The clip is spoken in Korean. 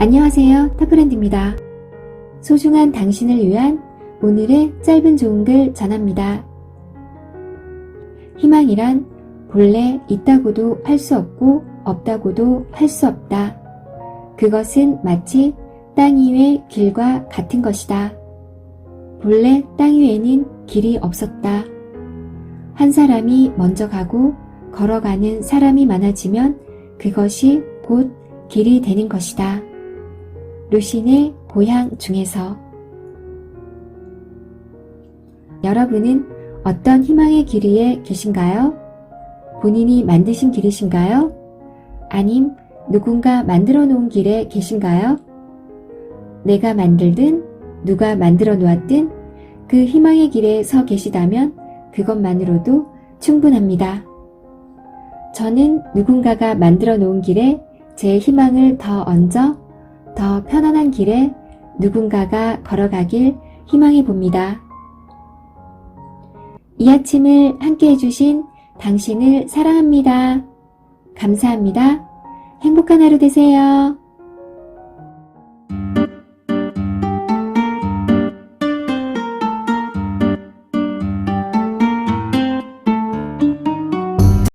안녕하세요. 타프랜드입니다. 소중한 당신을 위한 오늘의 짧은 좋은 글 전합니다. 희망이란 본래 있다고도 할 수 없고 없다고도 할 수 없다. 그것은 마치 땅 위의 길과 같은 것이다. 본래 땅 위에는 길이 없었다. 한 사람이 먼저 가고 걸어가는 사람이 많아지면 그것이 곧 길이 되는 것이다. 루신의 고향 중에서 여러분은 어떤 희망의 길 위에 계신가요? 본인이 만드신 길이신가요? 아님 누군가 만들어 놓은 길에 계신가요? 내가 만들든 누가 만들어 놓았든 그 희망의 길에 서 계시다면 그것만으로도 충분합니다. 저는 누군가가 만들어 놓은 길에 제 희망을 더 얹어 더 편안한 길에 누군가가 걸어가길 희망해 봅니다. 이 아침을 함께 해주신 당신을 사랑합니다. 감사합니다. 행복한 하루 되세요.